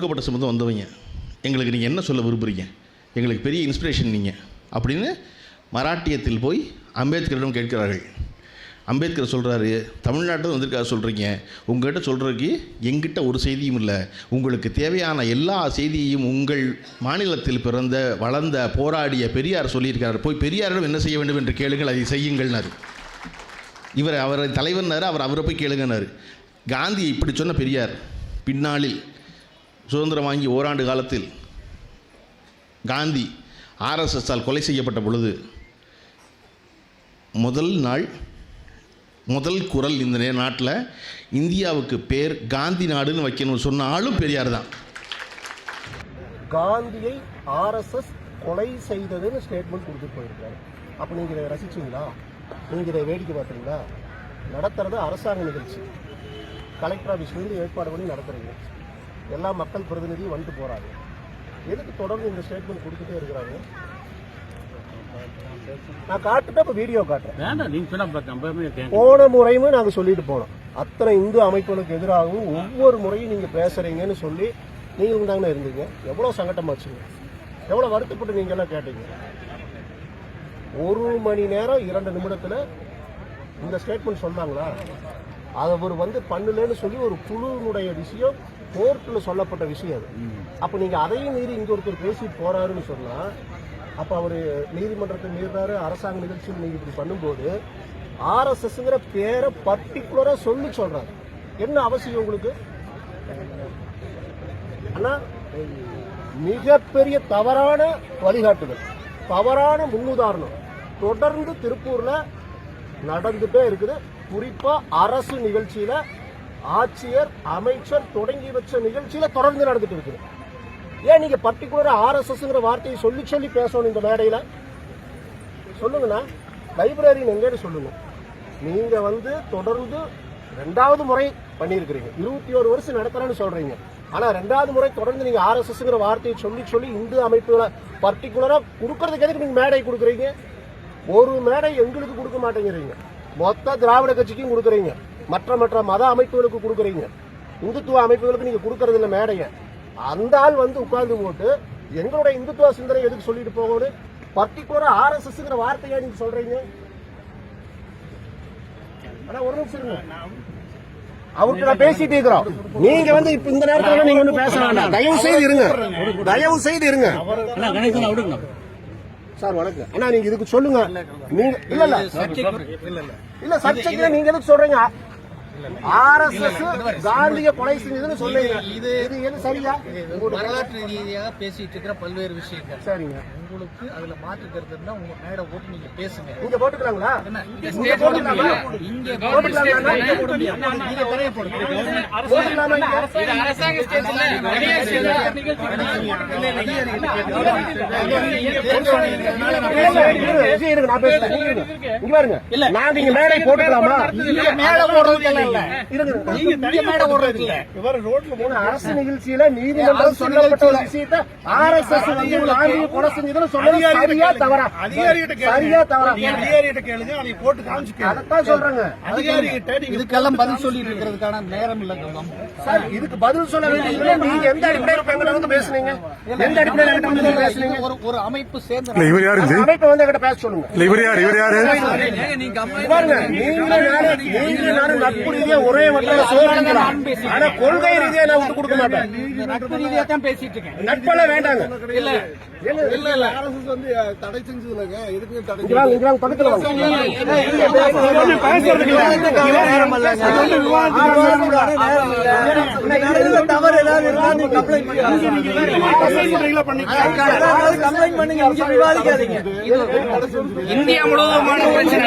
கொடுக்கப்பட்ட சமூகம் வந்தவங்க. எங்களுக்கு நீங்கள் என்ன சொல்ல விரும்புகிறீங்க எங்களுக்கு பெரிய இன்ஸ்பிரேஷன் நீங்கள் அப்படின்னு மராட்டியத்தில் போய் அம்பேத்கரிடம் கேட்கிறார்கள். அம்பேத்கர் சொல்கிறாரு தமிழ்நாட்டில் வந்திருக்காரு சொல்கிறீங்க உங்கள்கிட்ட சொல்கிறதுக்கு எங்கிட்ட ஒரு செய்தியும் இல்லை. உங்களுக்கு தேவையான எல்லா செய்தியையும் உங்கள் மாநிலத்தில் பிறந்த வளர்ந்த போராடிய பெரியார் சொல்லியிருக்கார். போய் பெரியாரிடம் என்ன செய்ய வேண்டும் என்று கேளுங்கள் அதை செய்யுங்கள்னாரு. இவர் அவரை தலைவர்னாரு அவர் அவரை போய் கேளுங்கன்னாரு. காந்தி இப்படி சொன்ன பெரியார் பின்னாளில் சுதந்திரம் வாங்கி ஓராண்டு காலத்தில் காந்தி ஆர்எஸ்எஸ்ஸால் கொலை செய்யப்பட்ட பொழுது முதல் நாள் முதல் குரல் இந்த நாட்டில் இந்தியாவுக்கு பேர் காந்தி நாடுன்னு வைக்கணும்னு சொன்ன ஆளும் பெரியார் தான். காந்தியை ஆர்எஸ்எஸ் கொலை செய்ததுன்னு ஸ்டேட்மெண்ட் கொடுத்துட்டு போயிருக்காரு. அப்போ நீங்கள் இதை ரசிச்சீங்களா? நீங்கள் இதை வேடிக்கை பார்த்தீங்களா நடத்துறது அரசாங்க நிகழ்ச்சி. கலெக்டர் ஆஃபீஸ்லேருந்து ஏற்பாடு பண்ணி நடத்துறீங்க. எல்லா மக்கள் பிரதிநிதியும் வந்துட்டு போகிறாங்க எதுக்கு தொடர்ந்து இந்த ஸ்டேட்மெண்ட் கொடுத்துட்டே இருக்கிறாங்க? நான் காட்டுட்டு இப்போ வீடியோ காட்டுறேன். போன முறையுமே நாங்கள் சொல்லிட்டு போனோம். அத்தனை இந்து அமைப்புகளுக்கு எதிராகவும் ஒவ்வொரு முறையும் நீங்கள் பேசுறீங்கன்னு சொல்லி நீங்கள் தானே இருந்தீங்க. எவ்வளோ சங்கட்டமாச்சுங்க எவ்வளோ வருத்தப்பட்டு நீங்க எல்லாம் கேட்டீங்க. ஒரு மணி நேரம் இரண்டு நிமிடத்தில் இந்த ஸ்டேட்மெண்ட் சொன்னாங்களா? அதை அவர் வந்து பண்ணலன்னு சொல்லி ஒரு குழுவினுடைய விஷயம் கோர்ட்டில் சொல்லப்பட்ட விஷயம் அது. அப்போ நீங்கள் அதையும் மீறி இங்கே ஒருத்தர் பேசிட்டு போறாருன்னு சொன்னால் அப்போ அவர் நீதிமன்றத்தை மீறாரு அரசாங்க நிகழ்ச்சியில் நீங்கள் இப்படி பண்ணும்போது ஆர்எஸ்எஸ்ங்கிற பேரை பர்டிகுலராக சொல்லி சொல்றாரு. என்ன அவசியம் உங்களுக்கு? ஆனா மிகப்பெரிய தவறான வழிகாட்டுதல் தவறான முன்னுதாரணம். தொடர்ந்து திருப்பூர்ல நடந்துட்டே இருக்குது. குறிப்பா அரசு நிகழ்ச்சியில ஆட்சியர் அமைச்சர் தொடங்கி வச்ச நிகழ்ச்சியில தொடர்ந்து நடந்துட்டு இருக்குது. ஏன் நீங்க பர்டிகுலரா ஆர்எஸ்எஸ்ங்கிற வார்த்தையை சொல்லி சொல்லி பேசணும் இந்த மேடையில? சொல்லுங்கண்ணா. லைப்ரரின்னு எங்கன்னு சொல்லுங்க. நீங்க வந்து தொடர்ந்து ரெண்டாவது முறை பண்ணியிருக்கிறீங்க. இருபத்தி ஒரு வருஷம் நடத்துறேன்னு சொல்றீங்க. ஆனா ரெண்டாவது முறை தொடர்ந்து நீங்க ஆர்எஸ்எஸ்ங்கிற வார்த்தையை சொல்லி சொல்லி இந்து அமைப்புகளை பர்டிகுலரா கொடுக்கறதுக்கு எதுக்கு நீங்க மேடை கொடுக்குறீங்க? ஒரு மேடை எங்களுக்கு கொடுக்க மாட்டேங்கிறீங்க. மொத்த திராவிட கட்சிக்கும் கொடுக்குறீங்க. மற்ற மற்ற மத அமைப்புகளுக்கு கொடுக்குறீங்க. இந்துத்துவ அமைப்புகளுக்கு நீங்க கொடுக்கறது இல்ல மேடையை. அந்த ஆள் வந்து உட்கார்ந்து போட்டு எங்களுடைய இந்துத்துவ சிந்தனை எதுக்கு சொல்லிட்டு போகணும்? பர்டிகுலரா ஆர்எஸ்எஸ்ங்கிற வார்த்தையா நீங்க சொல்றீங்க. ஆனா ஒரு நிமிஷம் இருங்க. அவர்கிட்ட பேசிட்டு இருக்கிறோம். நீங்க வந்து இப்ப இந்த நேரத்துல நீங்க வந்து பேச வேண்டாம். தயவு செய்து இருங்க. தயவு செய்து இருங்க. சார் வணக்கம். அண்ணா நீங்க இதுக்கு சொல்லுங்க. நீங்க இல்ல இல்ல. இல்ல சர்ச்சைக்கு நீங்க எதுக்கு சொல்றீங்க? ஆர்எஸ்எஸ் காந்திய கொலை செஞ்சதுன்னு சொல்லுங்க இது இது எது சரியா? வரலாற்று ரீதியாக பேசிட்டு இருக்கிற பல்வேறு விஷயங்கள். சரிங்க. உங்களுக்கு அதுல மாற்று கருத்து இருந்தா உங்க மேடை போட்டு நீங்க பேசுங்க. இங்க போட்டுக்கலாங்களா? இங்க இங்க போட்டுக்கலாமா இங்க இங்க போடுங்க. இங்க? நான் பேசுறேன். இங்க பாருங்க. நான் நீங்க மேடை போட்டுக்கலாமா? இங்க மேடை போடுறதுக்கு ஒரு அரசு நிகழ்ச்சியில நீதிமன்றம் சொல்லப்பட்ட ஒரு விஷயத்தை ஆர்எஸ்எஸ் வந்து காந்தியை கொலை செஞ்சதுன்னு சொன்னது சரியா தவறா? சரியா தவறா? அதிகாரிகிட்ட கேளுங்க அதை போட்டு காமிச்சு அதைத்தான் சொல்றேங்க. அதிகாரிகிட்ட நீங்க இதுக்கெல்லாம் பதில் சொல்லிட்டு இருக்கிறதுக்கான நேரம் இல்ல கௌதம். சார் இதுக்கு பதில் சொல்ல வேண்டியது நீங்க எந்த அடிப்படையில் எங்களை வந்து பேசுனீங்க? எந்த அடிப்படையில் வந்து பேசுனீங்க? ஒரு ஒரு அமைப்பு சேர்ந்து இல்ல இவர் யாரு? இது? அந்த அமைப்பை வந்து என்கிட்ட பேச சொல்லுங்க. இல்ல இவர் யாரு? இவர் யாரு? பாருங்க நீங்களும் நானும் நீங்களும் நானும் நட்பு ரீதியா ஒரே மட்டும் சோதனைக்கலாம் ஆனா கொள்கை ரீதியா நான் விட்டு கொடுக்க மாட்டேன் நட்பு ரீதியா தான் பேசிட்டு இருக்கேன் நட்பெல்லாம் வேண்டாங்க இல்ல இல்ல இல்ல ஆர்எஸ்எஸ் வந்து தடை செஞ்சதுலங்க எதுக்கு தடை பக்கத்துல வாங்க தவறு ஏதாவது இருந்தா நீங்க கம்ப்ளைண்ட் கம்ப்ளைண்ட் பண்ணுங்க இங்க விவாதிக்காதீங்க இந்தியா முழுவதுமான பிரச்சனை